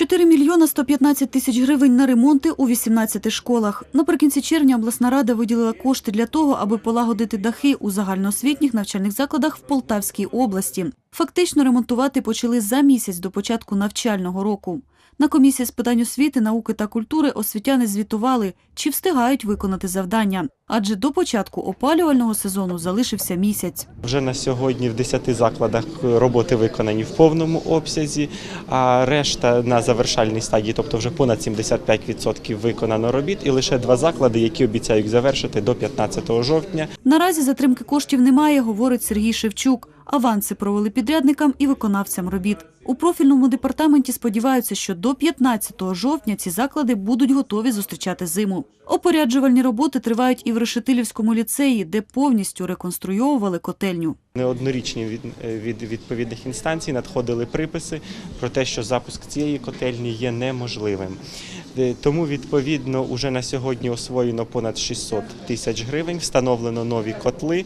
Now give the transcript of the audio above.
4 мільйона 115 тисяч гривень на ремонти у 18 школах. Наприкінці червня обласна рада виділила кошти для того, аби полагодити дахи у загальноосвітніх навчальних закладах в Полтавській області. Фактично ремонтувати почали за місяць до початку навчального року. На комісії з питань освіти, науки та культури освітяни звітували, чи встигають виконати завдання. Адже до початку опалювального сезону залишився місяць. Вже на сьогодні в 10 закладах роботи виконані в повному обсязі, а решта на завершальній стадії, тобто вже понад 75% виконано робіт, і лише два заклади, які обіцяють завершити до 15 жовтня. Наразі затримки коштів немає, говорить Сергій Шевчук. Аванси провели підрядникам і виконавцям робіт. У профільному департаменті сподіваються, що до 15 жовтня ці заклади будуть готові зустрічати зиму. Опоряджувальні роботи тривають і в Решетилівському ліцеї, де повністю реконструйовували котельню. Неоднорічні від, від відповідних інстанцій надходили приписи про те, що запуск цієї котельні є неможливим. Е, Тому, відповідно, уже на сьогодні освоєно понад 600 тисяч гривень, встановлено нові котли.